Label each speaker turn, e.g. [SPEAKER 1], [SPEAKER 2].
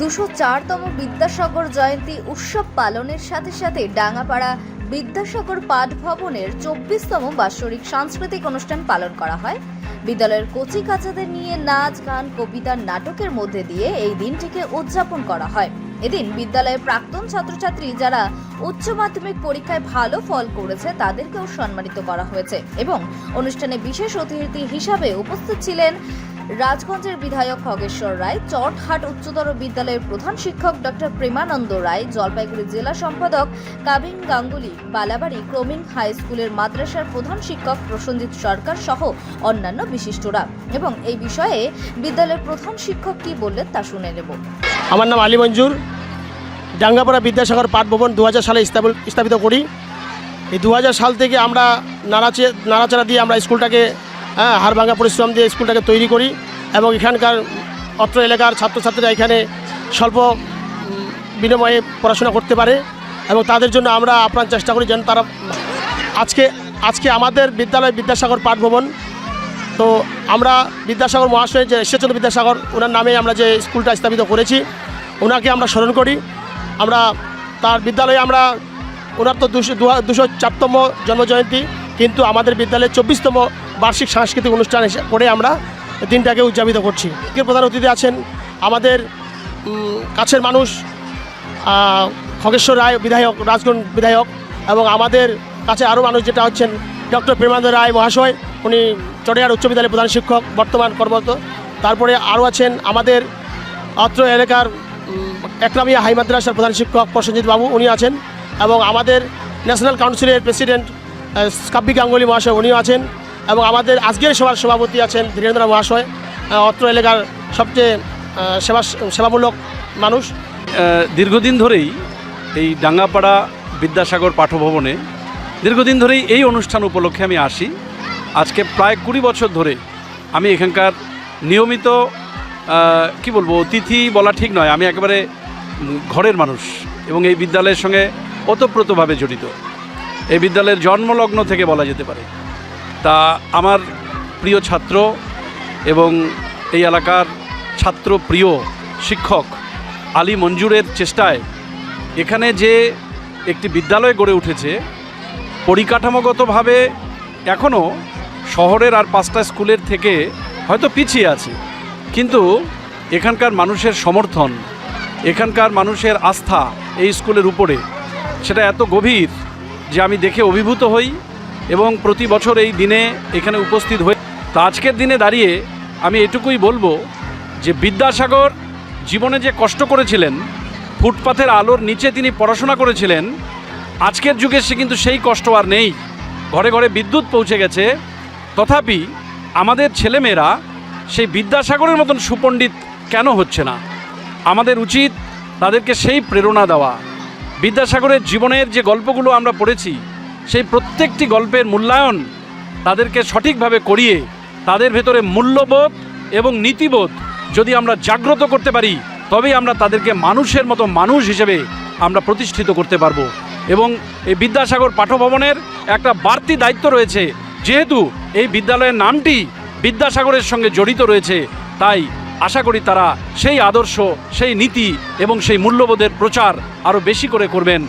[SPEAKER 1] দুশো চারতম বিদ্যাসাগর জয়ন্তী উৎসব পালনের সাথে সাথে ডাঙ্গাপাড়া বিদ্যাসাগর পাঠ ভবনের চব্বিশতম বাৎসরিক সাংস্কৃতিক অনুষ্ঠান পালন করা হয় বিদ্যালয়ের কচি কাচাদের নিয়ে নাচ গান কবিতা নাটকের মধ্যে দিয়ে এই দিনটিকে উদযাপন করা হয় এদিন বিদ্যালয়ের প্রাক্তন ছাত্রছাত্রী যারা উচ্চ মাধ্যমিক পরীক্ষায় ভালো ফল করেছে তাদেরকেও সম্মানিত করা হয়েছে এবং অনুষ্ঠানে বিশেষ অতিথি হিসাবে উপস্থিত ছিলেন রাজগঞ্জের বিধায়ক খগেশ্বর রায় চটহাট উচ্চতর বিদ্যালয়ের প্রধান শিক্ষক ডক্টর প্রেমানন্দ রায় জলপাইগুড়ি জেলা সম্পাদক কাবিন গাঙ্গুলি বালাবাড়ি ক্রমিং হাই স্কুলের মাদ্রাসার প্রধান শিক্ষক প্রসন্জিৎ সরকার সহ অন্যান্য বিশিষ্টরা এবং এই বিষয়ে বিদ্যালয়ের প্রধান শিক্ষক কি বললেন তা শুনে নেব
[SPEAKER 2] আমার নাম আলী মঞ্জুর ডাঙ্গাপাড়া বিদ্যাসাগর পাঠ ভবন দু সালে স্থাপিত করি এই দু সাল থেকে আমরা নাড়াচে নাড়াচাড়া দিয়ে আমরা স্কুলটাকে হ্যাঁ হাড়ভাঙ্গা পরিশ্রম দিয়ে স্কুলটাকে তৈরি করি এবং এখানকার অত্র এলাকার ছাত্রছাত্রীরা এখানে স্বল্প বিনিময়ে পড়াশোনা করতে পারে এবং তাদের জন্য আমরা আপ্রাণ চেষ্টা করি যেন তারা আজকে আজকে আমাদের বিদ্যালয় বিদ্যাসাগর পাঠভবন তো আমরা বিদ্যাসাগর মহাশয় যে ঈশ্বরচন্দ্র বিদ্যাসাগর ওনার নামে আমরা যে স্কুলটা স্থাপিত করেছি ওনাকে আমরা স্মরণ করি আমরা তার বিদ্যালয়ে আমরা ওনার তো দুশো দুশো চারতম জন্মজয়ন্তী কিন্তু আমাদের বিদ্যালয়ে চব্বিশতম বার্ষিক সাংস্কৃতিক অনুষ্ঠান করে আমরা দিনটাকে উদযাপিত করছি আজকের প্রধান অতিথি আছেন আমাদের কাছের মানুষ খগেশ্বর রায় বিধায়ক রাজগঞ্জ বিধায়ক এবং আমাদের কাছে আরও মানুষ যেটা হচ্ছেন ডক্টর প্রেমানন্দ রায় মহাশয় উনি চটিয়ার উচ্চ বিদ্যালয়ের প্রধান শিক্ষক বর্তমান কর্মরত তারপরে আরও আছেন আমাদের অত্র এলাকার একরামিয়া হাই মাদ্রাসার প্রধান শিক্ষক প্রসেনজিৎ বাবু উনি আছেন এবং আমাদের ন্যাশনাল কাউন্সিলের প্রেসিডেন্ট কাব্যিক গাঙ্গুলি মহাশয় উনিও আছেন এবং আমাদের আজকের সভার সভাপতি আছেন ধীরেন্দ্র মহাশয় অত্র এলাকার সবচেয়ে সেবা সেবামূলক মানুষ
[SPEAKER 3] দীর্ঘদিন ধরেই এই ডাঙ্গাপাড়া বিদ্যাসাগর পাঠভবনে দীর্ঘদিন ধরেই এই অনুষ্ঠান উপলক্ষে আমি আসি আজকে প্রায় কুড়ি বছর ধরে আমি এখানকার নিয়মিত কি বলবো অতিথি বলা ঠিক নয় আমি একেবারে ঘরের মানুষ এবং এই বিদ্যালয়ের সঙ্গে ওতপ্রোতভাবে জড়িত এই বিদ্যালয়ের জন্মলগ্ন থেকে বলা যেতে পারে তা আমার প্রিয় ছাত্র এবং এই এলাকার ছাত্র প্রিয় শিক্ষক আলী মঞ্জুরের চেষ্টায় এখানে যে একটি বিদ্যালয় গড়ে উঠেছে পরিকাঠামোগতভাবে এখনও শহরের আর পাঁচটা স্কুলের থেকে হয়তো পিছিয়ে আছে কিন্তু এখানকার মানুষের সমর্থন এখানকার মানুষের আস্থা এই স্কুলের উপরে সেটা এত গভীর যে আমি দেখে অভিভূত হই এবং প্রতি বছর এই দিনে এখানে উপস্থিত হয়ে তা আজকের দিনে দাঁড়িয়ে আমি এটুকুই বলবো যে বিদ্যাসাগর জীবনে যে কষ্ট করেছিলেন ফুটপাথের আলোর নিচে তিনি পড়াশোনা করেছিলেন আজকের যুগে সে কিন্তু সেই কষ্ট আর নেই ঘরে ঘরে বিদ্যুৎ পৌঁছে গেছে তথাপি আমাদের ছেলেমেয়েরা সেই বিদ্যাসাগরের মতন সুপণ্ডিত কেন হচ্ছে না আমাদের উচিত তাদেরকে সেই প্রেরণা দেওয়া বিদ্যাসাগরের জীবনের যে গল্পগুলো আমরা পড়েছি সেই প্রত্যেকটি গল্পের মূল্যায়ন তাদেরকে সঠিকভাবে করিয়ে তাদের ভেতরে মূল্যবোধ এবং নীতিবোধ যদি আমরা জাগ্রত করতে পারি তবেই আমরা তাদেরকে মানুষের মতো মানুষ হিসেবে আমরা প্রতিষ্ঠিত করতে পারবো এবং এই বিদ্যাসাগর পাঠভবনের একটা বাড়তি দায়িত্ব রয়েছে যেহেতু এই বিদ্যালয়ের নামটি বিদ্যাসাগরের সঙ্গে জড়িত রয়েছে তাই আশা করি তারা সেই আদর্শ সেই নীতি এবং সেই মূল্যবোধের প্রচার আরও বেশি করে করবেন